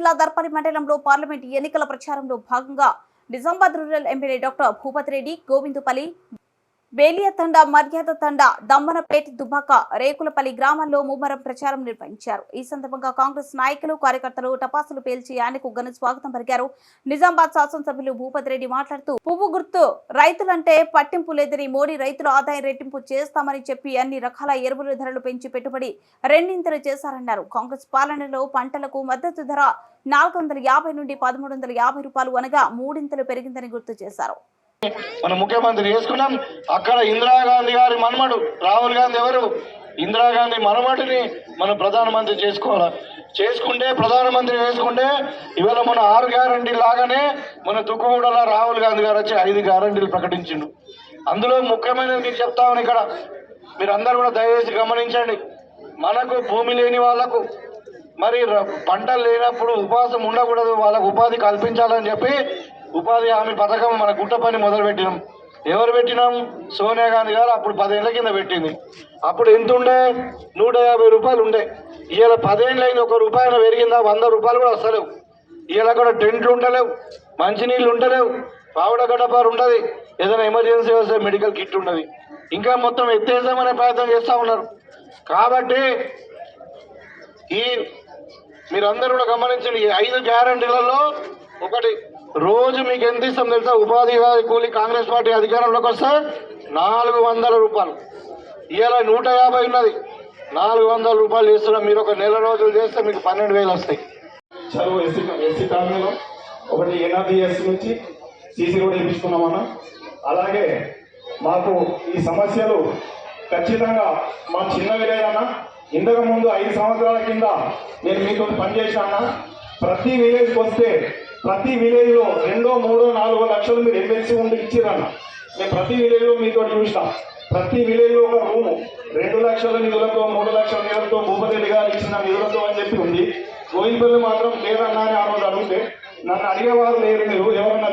జిల్లా దర్పని మండలంలో పార్లమెంట్ ఎన్నికల ప్రచారంలో భాగంగా Nizamabad rural MLA doctor Bhupathi Reddy Govindupalli Beliyathanda Maryada Thanda Dammanapeta Dubaka Rekulapalli గ్రామాల్లో ముమ్మరం ప్రచారం నిర్వహించారు. ఈ సందర్భంగా కాంగ్రెస్ నాయకులు కార్యకర్తలు టపాసులు పేల్చి ఆయనకు ఘన స్వాగతం పలికారు. నిజామాబాద్ శాసనసభ్యులు భూపతి రెడ్డి మాట్లాడుతూ పువ్వు గుర్తు రైతులంటే పట్టింపు లేదని మోడీ రైతుల ఆదాయం రెట్టింపు చేస్తామని చెప్పి అన్ని రకాల ఎరువుల ధరలు పెంచి పెట్టుబడి రెండింతలు చేశారన్నారు. కాంగ్రెస్ పాలనలో పంటలకు మద్దతు ధర నాలుగు వందల యాభై నుండి పదమూడు వందల యాభై రూపాయలు అనగా మూడింతలు పెరిగిందని గుర్తు చేశారు. మన ముఖ్యమంత్రి చేసుకున్నాం. అక్కడ ఇందిరాగాంధీ గారి మనమడు రాహుల్ గాంధీ ఎవరు? ఇందిరాగాంధీ మనమటిని మనం ప్రధానమంత్రి చేసుకోవాలి? చేసుకుంటే ప్రధానమంత్రి వేసుకుంటే ఇవాళ మన ఆరు గ్యారంటీ లాగానే మన దుక్కుగూడలో రాహుల్ గాంధీ గారు వచ్చి ఐదు గ్యారంటీలు ప్రకటించిండు. అందులో ముఖ్యమైనది మీకు చెప్తామని ఇక్కడ. మీరు కూడా దయచేసి గమనించండి. మనకు భూమి లేని వాళ్ళకు మరి ర- పంటలు లేనప్పుడు ఉపవాసం ఉండకూడదు. వాళ్ళకు ఉపాధి కల్పించాలని చెప్పి ఉపాధి హామీ పథకం మన గుట్ట పని మొదలు పెట్టినాం. ఎవరు పెట్టినాం? సోనియా గాంధీ గారు అప్పుడు పదేళ్ళ కింద పెట్టింది. అప్పుడు ఎంత ఉండే? నూట యాభై రూపాయలు ఉండే. ఇవాళ పదేళ్ళు అయింది ఒక రూపాయలు పెరిగిందా? వంద రూపాయలు కూడా వస్తలేవు ఇవాళ కూడా టెంట్లు ఉండలేవు మంచినీళ్ళు ఉండలేవు పావుడ గడపారు ఉండదు ఏదైనా ఎమర్జెన్సీ వస్తే మెడికల్ కిట్ ఉండదు. ఇంకా మొత్తం ఎత్తేసామనే ప్రయత్నం చేస్తూ ఉన్నారు. కాబట్టి ఈ మీరందరూ కూడా గమనించండి ఈ ఐదు గ్యారంటీలలో ఒకటి రోజు మీకు ఎంత ఇస్తాం తెలుసా? ఉపాధి కూలి కాంగ్రెస్ పార్టీ అధికారంలోకి వస్తే నాలుగు వందల రూపాయలు. ఇవాళ నూట యాభై ఉన్నది. నాలుగు వందల రూపాయలు చేస్తున్నాం మీరు ఒక నెల రోజులు చేస్తే మీకు పన్నెండు వేలు వస్తాయి. చదువు ఎస్సీ ఎస్సీ కాలనీలో ఒకటి ఎన్ఆర్డిఎస్ నుంచి సీసీ కూడా ఇప్పించుకున్నాం మనం అలాగే మాకు ఈ సమస్యలు ఖచ్చితంగా మా చిన్న విలేజ్ అన్న. ఇంతకు ముందు ఐదు సంవత్సరాల కింద నేను మీతో పనిచేశాను ప్రతి విలేజ్కి వస్తే ప్రతి విలేజ్లో రెండో మూడో నాలుగో లక్షలు మీరు ఎమ్మెల్సీ ఉండి ఇచ్చిరన్న. మేము ప్రతి విలేజ్లో మీతో చూసినాం. ప్రతి విలేజ్లో ఒక రూము. రెండు లక్షల నిధులతో మూడు లక్షల నిధులతో భూపతి గారు ఇచ్చిన నిధులతో అని చెప్పి ఉంది. గోయింపల్లి మాత్రం లేదన్నా అని ఆ రోజు అడిగితే నన్ను అడిగేవారు లేరు మీరు. ఎవరన్నా